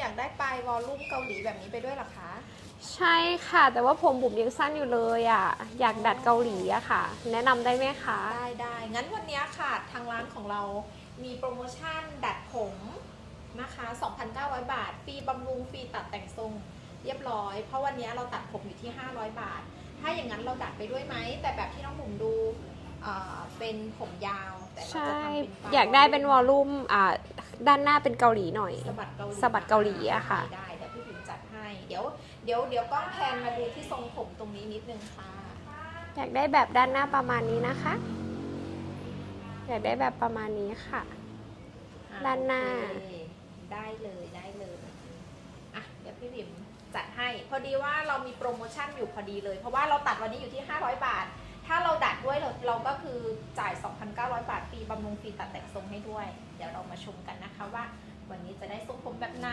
อยากได้ปลายวอลลุ่มเกาหลีแบบนี้ไปด้วยเหรอคะ ใช่ค่ะ แต่ว่าผมบุ๋มยังสั้นอยู่เลยอะ อยากดัดเกาหลีอะค่ะ แนะนำได้ไหมคะ ได้ได้งั้นวันนี้ค่ะทางร้านของเรามีโปรโมชั่นดัดผมนะคะ 2,900 บาท ฟรีบำรุง ฟรีตัดแต่งทรง เรียบร้อย เพราะวันนี้เราตัดผมอยู่ที่ 500 บาท ถ้าอย่างนั้นเราดัดไปด้วยไหม แต่แบบที่น้องบุ๋มดูเอ่อเป็นผมยาว แต่เราใช่จะทำเป็นปลอยากได้เป็นวอลลุ่มอ่า ด้านหน้าเป็นเกาหลีหน่อย สะบัดเกาหลีสะบัดเกาหลีอะค่ะ ได้เดี๋ยวพี่ผิวจัดให้ เดี๋ยวเดี๋ยวเดี๋ยวกล้องแพนมาดูที่ทรงผมตรงนี้นิดนึงค่ะ อยากได้แบบด้านหน้าประมาณนี้นะคะ อยากได้แบบประมาณนี้ค่ะ อ่ด้านหน้า โอเคได้เลยได้เลยอะเดี๋ยวพี่ผิมจัดให้ พอดีว่าเรามีโปรโมชั่นอยู่พอดีเลย เพราะว่าเราตัดวันนี้อยู่ที่ 500 บาท ถ้าเราดัดด้วยเราเราก็คือจ่าย 900 บาทฟรีบำรุงฟรีตัดแต่งทรงให้ด้วย เดี๋ยวเรามาชมกันนะคะว่า วันนี้จะได้ทรงผมแบบไหน